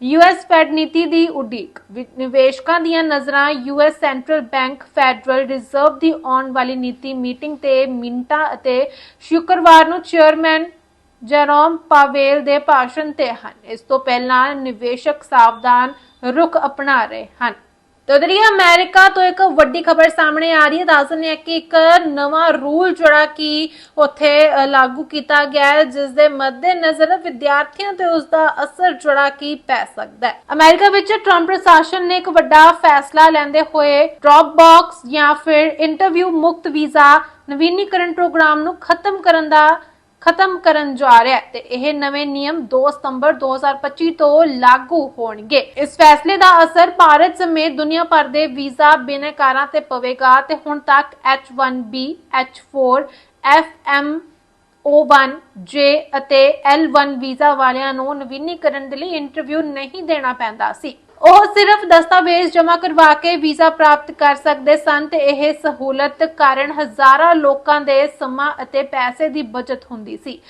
ਯੂਐਸ ਫੈਡ ਨੀਤੀ ਦੀ ਉਡੀਕ ਨਿਵੇਸ਼ਕਾਂ ਦੀਆਂ ਨਜ਼ਰਾਂ US central bank federal reserve ਦੀ ਆਉਣ ਵਾਲੀ ਨੀਤੀ ਮੀਟਿੰਗ ਤੇ ਮਿੰਟਾਂ ਅਤੇ ਸ਼ੁੱਕਰਵਾਰ ਨੂੰ ਚੇਅਰਮੈਨ ਜੈਰੋਮ ਪਾਵੇਲ ਦੇ ਭਾਸ਼ਣ ਤੇ ਹਨ। ਇਸ ਤੋਂ ਪਹਿਲਾਂ ਨਿਵੇਸ਼ਕ ਸਾਵਧਾਨ ਰੁਖ ਅਪਣਾ ਰਹੇ ਹਨ। ਤੇ ਉਧਰ ਹੀ ਅਮਰੀਕਾ ਤੋਂ ਇੱਕ ਵੱਡੀ ਖਬਰ ਸਾਹਮਣੇ ਆ ਰਹੀ ਹੈ। ਦੱਸ ਦਿੰਦੇ ਹਾਂ ਕਿ ਇੱਕ ਨਵਾਂ ਰੂਲ ਜਿਹੜਾ ਕਿ ਉੱਥੇ ਲਾਗੂ ਕੀਤਾ ਗਿਆ ਹੈ, ਜਿਸ ਦੇ ਮੱਦੇਨਜ਼ਰ ਵਿਦਿਆਰਥੀਆਂ ਤੇ ਉਸ ਦਾ ਅਸਰ ਜਿਹੜਾ ਕਿ ਪੈ ਸਕਦਾ ਹੈ। ਅਮਰੀਕਾ ਵਿੱਚ ਟਰੰਪ ਪ੍ਰਸ਼ਾਸਨ ਨੇ ਇੱਕ ਵੱਡਾ ਫੈਸਲਾ ਲੈਂਦੇ ਹੋਏ ਡ੍ਰੌਪ ਬਾਕਸ ਜਾਂ ਫਿਰ ਇੰਟਰਵਿਊ ਮੁਕਤ ਵੀਜ਼ਾ ਨਵੀਨੀਕਰਨ ਪ੍ਰੋਗਰਾਮ ਨੂੰ ਖਤਮ ਕਰਨ ਦਾ ਖਤਮ ਕਰਨ ਜਾ ਰਿਹਾ ਹੈ ਤੇ ਇਹ ਨਵੇਂ ਨਿਯਮ 2 ਸਤੰਬਰ 2025 ਤੋਂ ਲਾਗੂ ਹੋਣਗੇ। ਇਸ ਫੈਸਲੇ ਦਾ ਅਸਰ ਭਾਰਤ ਸਮੇਤ ਦੁਨੀਆ ਭਰ ਦੇ ਵੀਜ਼ਾ ਬਿਨੈਕਾਰਾਂ ਤੇ ਪਵੇਗਾ ਤੇ ਹੁਣ ਤੱਕ H1B, H4, FM O1, J ਅਤੇ L1 ਵੀਜ਼ਾ ਵਾਲਿਆਂ ਨੂੰ ਨਵੀਨੀਕਰਨ ਦੇ ਲਈ ਇੰਟਰਵਿਊ ਨਹੀਂ ਦੇਣਾ ਪੈਂਦਾ ਸੀ। ਉਹ ਸਿਰਫ ਦਸਤਾਵੇਜ਼ ਜਮ੍ਹਾਂ ਕਰਵਾ ਕੇ ਵੀਜ਼ਾ ਪ੍ਰਾਪਤ ਕਰ ਸਕਦੇ ਸਨ ਤੇ ਇਹ ਸਹੂਲਤ ਕਾਰਨ ਹਜ਼ਾਰਾਂ ਲੋਕਾਂ ਦੇ ਸਮਾਂ ਅਤੇ ਪੈਸੇ ਦੀ ਬਚਤ ਹੁੰਦੀ ਸੀ।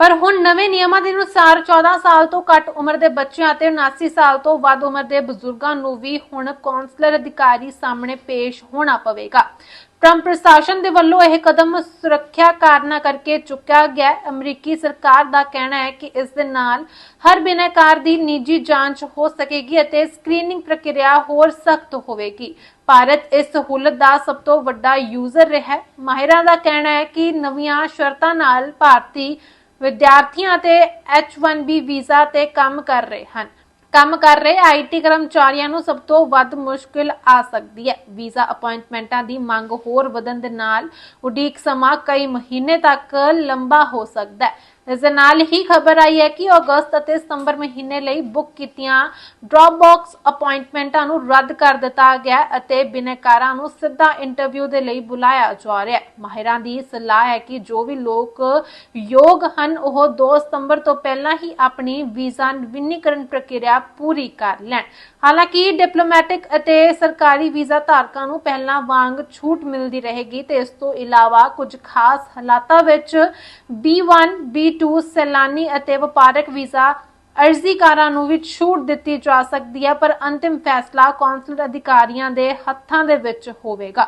ਪਰ ਹੁਣ ਨਵੇਂ ਨਿਯਮਾਂ ਦੇ ਅਨੁਸਾਰ 14 ਸਾਲ ਤੋਂ ਘੱਟ ਉਮਰ ਦੇ ਬੱਚਿਆਂ ਅਤੇ 79 ਸਾਲ ਤੋਂ ਵੱਧ ਉਮਰ ਦੇ ਬਜ਼ੁਰਗਾਂ ਨੂੰ ਵੀ ਹੁਣ ਕੌਂਸਲਰ ਅਧਿਕਾਰੀ ਸਾਹਮਣੇ ਪੇਸ਼ ਹੋਣਾ ਪਵੇਗਾ। ਟਰੰਪ ਪ੍ਰਸ਼ਾਸਨ ਦੇ ਵੱਲੋਂ ਇਹ ਕਦਮ ਸੁਰੱਖਿਆ ਕਾਰਨਾਂ ਕਰਕੇ ਚੁੱਕਿਆ ਗਿਆ ਅਮਰੀਕੀ ਸਰਕਾਰ ਦਾ ਕਹਿਣਾ ਹੈ ਕਿ ਇਸ ਦੇ ਨਾਲ ਹਰ ਬਿਨੈਕਾਰ ਦੀ ਨਿੱਜੀ ਜਾਂਚ ਹੋ ਸਕੇਗੀ ਅਤੇ ਸਕਰੀਨਿੰਗ ਪ੍ਰਕਿਰਿਆ ਹੋਰ ਸਖਤ ਹੋਵੇਗੀ। ਭਾਰਤ ਇਸ ਸਹੂਲਤ ਦਾ ਸਭ ਤੋਂ ਵੱਡਾ ਯੂਜ਼ਰ ਰਿਹਾ ਹੈ। ਮਾਹਿਰਾਂ ਦਾ ਕਹਿਣਾ ਹੈ ਕਿ ਨਵੀਆਂ ਸ਼ਰਤਾਂ ਨਾਲ ਭਾਰਤੀ ਵਿਦਿਆਰਥੀਆਂ ਤੇ H1B ਵੀਜ਼ਾ ਤੇ ਕੰਮ ਕਰ ਰਹੇ ਹਨ। ਕੰਮ ਕਰ ਰਹੇ ਆਈਟੀ ਕਰਮਚਾਰੀਆਂ ਨੂੰ ਸਭ ਤੋਂ ਵੱਧ ਮੁਸ਼ਕਿਲ ਆ ਸਕਦੀ ਹੈ। ਵੀਜ਼ਾ ਅਪਾਇੰਟਮੈਂਟਾਂ ਦੀ ਮੰਗ ਹੋਰ ਵਧਣ ਦੇ ਨਾਲ ਉਡੀਕ ਸਮਾਂ ਕਈ ਮਹੀਨੇ ਤੱਕ ਲੰਬਾ ਹੋ ਸਕਦਾ ਹੈ। ਇਸ ਦੇ ਨਾਲ ਹੀ ਖਬਰ ਆਈ ਹੈ ਕਿ ਅਗਸਤ ਅਤੇ ਸਤੰਬਰ ਮਹੀਨੇ ਲਈ ਬੁੱਕ ਕੀਤੀਆਂ ਡ੍ਰੌਪ ਬਾਕਸ ਅਪਾਇੰਟਮੈਂਟਾਂ ਨੂੰ ਰੱਦ ਕਰ ਦਿੱਤਾ ਗਿਆ ਅਤੇ ਬਿਨੈਕਾਰਾਂ ਨੂੰ ਸਿੱਧਾ ਇੰਟਰਵਿਊ ਦੇ ਲਈ ਬੁਲਾਇਆ ਜਾ ਰਿਹਾ ਹੈ। ਮਾਹਿਰਾਂ ਦੀ ਸਲਾਹ ਹੈ ਕਿ ਜੋ ਵੀ ਲੋਕ ਯੋਗ ਹਨ, ਉਹ 2 ਸਤੰਬਰ ਤੋਂ ਪਹਿਲਾਂ ਹੀ ਆਪਣੀ ਵੀਜ਼ਾ ਨਵੀਨੀਕਰਨ ਪ੍ਰਕਿਰਿਆ ਪੂਰੀ ਕਰ ਲੈਣ। ਹਾਲਾਂਕਿ ਡਿਪਲੋਮੈਟਿਕ ਅਤੇ ਸਰਕਾਰੀ ਵੀਜ਼ਾ ਧਾਰਕਾਂ ਨੂੰ ਪਹਿਲਾਂ ਵਾਂਗ ਛੂਟ ਮਿਲਦੀ ਰਹੇਗੀ ਤੇ ਇਸ ਤੋਂ ਇਲਾਵਾ ਕੁਝ ਖਾਸ ਹਾਲਾਤਾਂ ਵਿੱਚ B1 B2 ਸੈਲਾਨੀ ਅਤੇ ਵਪਾਰਕ ਵੀਜ਼ਾ ਅਰਜ਼ੀਕਾਰਾਂ ਨੂੰ ਵੀ ਛੂਟ ਦਿੱਤੀ ਜਾ ਸਕਦੀ ਹੈ, ਪਰ ਅੰਤਿਮ ਫੈਸਲਾ ਕੌਂਸਲਰ ਅਧਿਕਾਰੀਆਂ ਦੇ ਹੱਥਾਂ ਦੇ ਵਿੱਚ ਹੋਵੇਗਾ।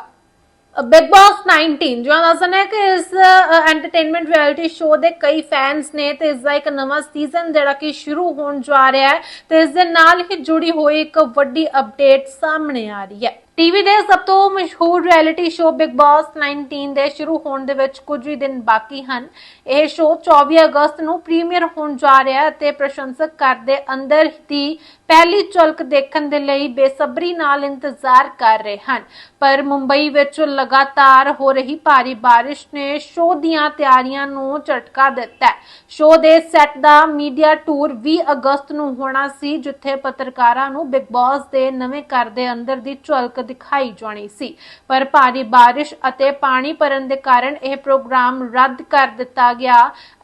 ਬਿਗ ਬਾਸ 19 ਜੋ ਦੱਸਣਾ ਹੈ ਕਿ ਇਸ ਐਂਟਰਟੇਨਮੈਂਟ ਰਿਐਲਿਟੀ ਸ਼ੋਅ ਦੇ ਕਈ ਫੈਨਸ ਨੇ ਤੇ ਇਸ ਦਾ ਇੱਕ ਨਵਾਂ ਸੀਜ਼ਨ ਜਿਹੜਾ ਕਿ ਸ਼ੁਰੂ ਹੋਣ ਜਾ ਰਿਹਾ ਹੈ ਤੇ ਇਸ ਦੇ ਨਾਲ ਹੀ ਜੁੜੀ ਹੋਈ ਇੱਕ ਵੱਡੀ ਅਪਡੇਟ ਸਾਹਮਣੇ ਆ ਰਹੀ ਹੈ। ਟੀਵੀ ਦੇ ਸਭ ਤੋਂ ਮਸ਼ਹੂਰ ਰਿਐਲਿਟੀ ਸ਼ੋਅ ਬਿਗ ਬਾਸ 19 ਦੇ ਸ਼ੁਰੂ ਹੋਣ ਦੇ ਵਿੱਚ ਕੁਝ ਹੀ ਦਿਨ ਬਾਕੀ ਹਨ। ਇਹ ਸ਼ੋਅ 24 ਅਗਸਤ ਨੂੰ ਪ੍ਰੀਮੀਅਰ ਹੋਣ ਜਾ ਰਿਹਾ ਹੈ ਤੇ ਪ੍ਰਸ਼ੰਸਕ ਘਰ ਦੇ ਅੰਦਰ ਦੀ ਪਹਿਲੀ ਝਲਕ ਦੇਖਣ ਦੇ ਲਈ ਬੇਸਬਰੀ ਨਾਲ ਇੰਤਜ਼ਾਰ ਕਰ ਰਹੇ ਹਨ। ਪਰ ਮੁੰਬਈ ਵਿੱਚ ਲਗਾਤਾਰ ਹੋ ਰਹੀ ਭਾਰੀ ਬਾਰਿਸ਼ ਨੇ ਸ਼ੋਅ ਦੀਆਂ ਤਿਆਰੀਆਂ ਨੂੰ ਝਟਕਾ ਦਿੱਤਾ ਹੈ। ਸ਼ੋਅ ਦੇ ਸੈੱਟ ਦਾ ਮੀਡੀਆ ਟੂਰ 20 ਅਗਸਤ ਨੂੰ ਹੋਣਾ ਸੀ, ਜਿੱਥੇ ਪੱਤਰਕਾਰਾਂ ਨੂੰ ਬਿਗ ਬਾਸ ਦੇ ਨਵੇਂ ਘਰ ਦੇ ਅੰਦਰ ਦੀ ਝਲਕ ਦਿਖਾਈ ਜਾਣੀ ਸੀ। ਪਰ ਭਾਰੀ ਬਾਰਿਸ਼ ਅਤੇ ਪਾਣੀ ਭਰਨ ਦੇ ਕਾਰਨ ਇਹ ਪ੍ਰੋਗਰਾਮ ਰੱਦ ਕਰ ਦਿੱਤਾ ਗਿਆ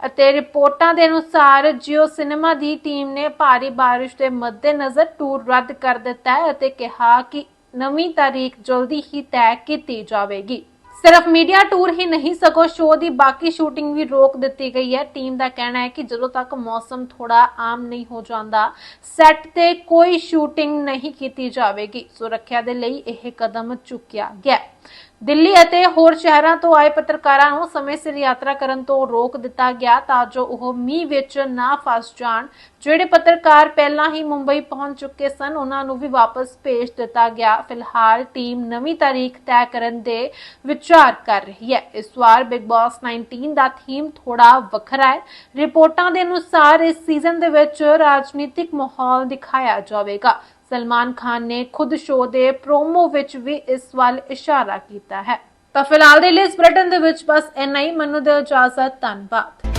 ਅਤੇ ਰਿਪੋਰਟਾਂ ਦੇ ਅਨੁਸਾਰ ਜਿਓ ਸਿਨੇਮਾ ਦੀ ਟੀਮ ਨੇ ਭਾਰੀ ਬਾਰਿਸ਼ ਦੇ ਮੱਦੇਨਜ਼ਰ ਟੂਰ ਰੱਦ ਕਰ ਦਿੱਤਾ ਹੈ ਅਤੇ ਕਿਹਾ ਕਿ ਨਵੀਂ ਤਾਰੀਖ ਜਲਦੀ ਹੀ ਤੈਅ ਕੀਤੀ ਜਾਵੇਗੀ। ਸਿਰਫ ਮੀਡੀਆ ਟੂਰ ਹੀ ਨਹੀਂ, ਸਗੋਂ ਸ਼ੋਅ ਦੀ ਬਾਕੀ ਸ਼ੂਟਿੰਗ ਵੀ ਰੋਕ ਦਿੱਤੀ ਗਈ ਹੈ। ਟੀਮ ਦਾ ਕਹਿਣਾ ਹੈ ਕਿ ਜਦੋਂ ਤੱਕ ਮੌਸਮ ਥੋੜਾ ਆਮ ਨਹੀਂ ਹੋ ਜਾਂਦਾ ਸੈੱਟ ਤੇ ਕੋਈ ਸ਼ੂਟਿੰਗ ਨਹੀਂ ਕੀਤੀ ਜਾਵੇਗੀ। ਸੁਰੱਖਿਆ ਦੇ ਲਈ ਇਹ ਕਦਮ ਚੁੱਕਿਆ ਗਿਆ। ਦਿੱਲੀ ਅਤੇ ਹੋਰ ਸ਼ਹਿਰਾਂ ਤੋਂ ਆਏ ਪੱਤਰਕਾਰਾਂ ਨੂੰ ਸਮੇਂ ਸਿਰ ਯਾਤਰਾ ਕਰਨ ਤੋਂ ਰੋਕ ਦਿੱਤਾ ਗਿਆ ਤਾਂ ਜੋ ਉਹ ਮੀਂਹ ਵਿੱਚ ਨਾ ਫਸ ਜਾਣ। ਜਿਹੜੇ ਪੱਤਰਕਾਰ ਪਹਿਲਾਂ ਹੀ ਮੁੰਬਈ ਪਹੁੰਚ ਚੁੱਕੇ ਸਨ, ਉਹਨਾਂ ਨੂੰ ਵੀ ਵਾਪਸ ਭੇਜ ਦਿੱਤਾ ਗਿਆ। ਫਿਲਹਾਲ ਟੀਮ ਨਵੀਂ ਤਾਰੀਖ ਤੈਅ ਕਰਨ ਦੇ ਵਿਚਾਰ ਕਰ ਰਹੀ ਹੈ। ਇਸ ਵਾਰ ਬਿਗ ਬਾਸ 19 ਦਾ ਥੀਮ ਥੋੜਾ ਵੱਖਰਾ ਹੈ। ਰਿਪੋਰਟਾਂ ਦੇ ਅਨੁਸਾਰ ਇਸ ਸੀਜ਼ਨ ਦੇ ਵਿੱਚ ਰਾਜਨੀਤਿਕ ਮਾਹੌਲ ਦਿਖਾਇਆ ਜਾਵੇਗਾ। ਸਲਮਾਨ ਖਾਨ ਨੇ ਖੁਦ ਸ਼ੋਅ ਦੇ ਪ੍ਰੋਮੋ ਵਿੱਚ ਵੀ ਇਸ ਵੱਲ ਇਸ਼ਾਰਾ ਕੀਤਾ ਹੈ। ਤਾਂ ਫਿਲਹਾਲ ਦੇ ਲਈ ਇਸ ਬੁਲੇਟਿਨ ਦੇ ਵਿੱਚ ਬਸ ਇੰਨਾ ਹੀ। ਮੈਨੂੰ ਦਿਓ ਇਜਾਜ਼ਤ, ਧੰਨਵਾਦ।